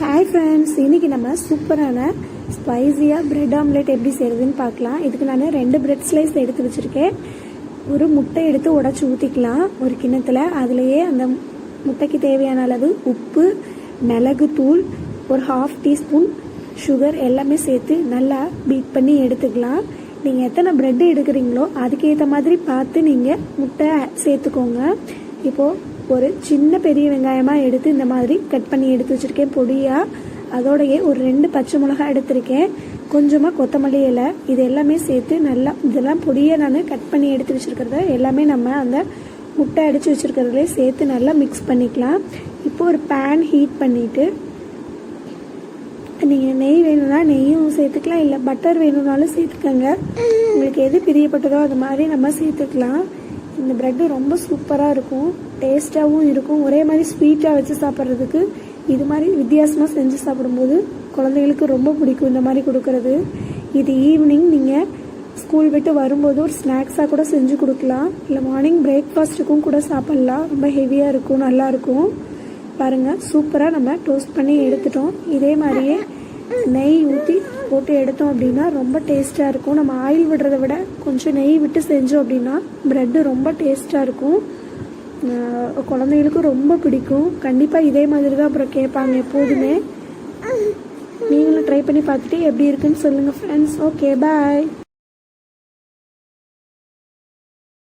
Hi friends இன்னைக்கு நம்ம சூப்பரான ஸ்பைஸியாக ப்ரெட் ஆம்லெட் எப்படி செய்கிறதுன்னு பார்க்கலாம். இதுக்கு நான் ரெண்டு ப்ரெட் ஸ்லைஸ் எடுத்து வச்சுருக்கேன். ஒரு முட்டை எடுத்து உடச்சி ஊற்றிக்கலாம் ஒரு கிண்ணத்தில். அதுலேயே அந்த முட்டைக்கு தேவையான அளவு உப்பு மிளகு தூள் ஒரு ஹாஃப் டீஸ்பூன் சுகர் எல்லாமே சேர்த்து நல்லா பீட் பண்ணி எடுத்துக்கலாம். நீங்கள் எத்தனை ப்ரெட் எடுக்கிறீங்களோ அதுக்கேற்ற மாதிரி பார்த்து நீங்கள் முட்டை சேர்த்துக்கோங்க. இப்போது ஒரு சின்ன பெரிய வெங்காயமாக எடுத்து இந்த மாதிரி கட் பண்ணி எடுத்து வச்சுருக்கேன். பொடியாக அதோடையே ஒரு ரெண்டு பச்சை மிளகாய் எடுத்திருக்கேன். கொஞ்சமாக கொத்தமல்லி இலை இது எல்லாமே சேர்த்து நல்லா இதெல்லாம் பொடியை நான் கட் பண்ணி எடுத்து வச்சுருக்கிறத எல்லாமே நம்ம அந்த முட்டை அடித்து வச்சுருக்கிறதுலே சேர்த்து நல்லா மிக்ஸ் பண்ணிக்கலாம். இப்போ ஒரு பேன் ஹீட் பண்ணிவிட்டு நீங்கள் நெய் வேணும்னா நெய்யும் சேர்த்துக்கலாம் இல்லை பட்டர் வேணும்னாலும் சேர்த்துக்கோங்க. உங்களுக்கு எது பிரியப்பட்டதோ அது மாதிரி நம்ம சேர்த்துக்கலாம். இந்த ப்ரெட்டு ரொம்ப சூப்பராக இருக்கும். டேஸ்ட்டாகவும் இருக்கும். ஒரே மாதிரி ஸ்வீட்டாக வச்சு சாப்பிட்றதுக்கு இது மாதிரி வித்தியாசமாக செஞ்சு சாப்பிடும்போது குழந்தைகளுக்கு ரொம்ப பிடிக்கும் இந்த மாதிரி கொடுக்கறது. இது ஈவினிங் நீங்கள் ஸ்கூல் விட்டு வரும்போது ஒரு ஸ்நாக்ஸாக கூட செஞ்சு கொடுக்கலாம். இல்லை மார்னிங் பிரேக்ஃபாஸ்ட்டுக்கும் கூட சாப்பிட்லாம். ரொம்ப ஹெவியாக இருக்கும் நல்லாயிருக்கும் பாருங்கள் சூப்பராக நம்ம டோஸ்ட் பண்ணி எடுத்துட்டோம். இதே மாதிரியே நெய் ஊற்றி போட்டு எடுத்தோம் அப்படின்னா ரொம்ப டேஸ்ட்டாக இருக்கும். நம்ம ஆயில் விடுறத விட கொஞ்சம் நெய் விட்டு செஞ்சோம் அப்படின்னா ப்ரெட்டு ரொம்ப டேஸ்ட்டாக இருக்கும். குழந்தைங்களுக்கும் குழந்தைகளுக்கும் ரொம்ப பிடிக்கும். கண்டிப்பாக இதே மாதிரி தான் அப்புறம் கேட்பாங்க எப்போதுமே. நீங்களும் ட்ரை பண்ணி பார்த்துட்டு எப்படி இருக்குன்னு சொல்லுங்கள் ஃப்ரெண்ட்ஸ் ஓகே பாய்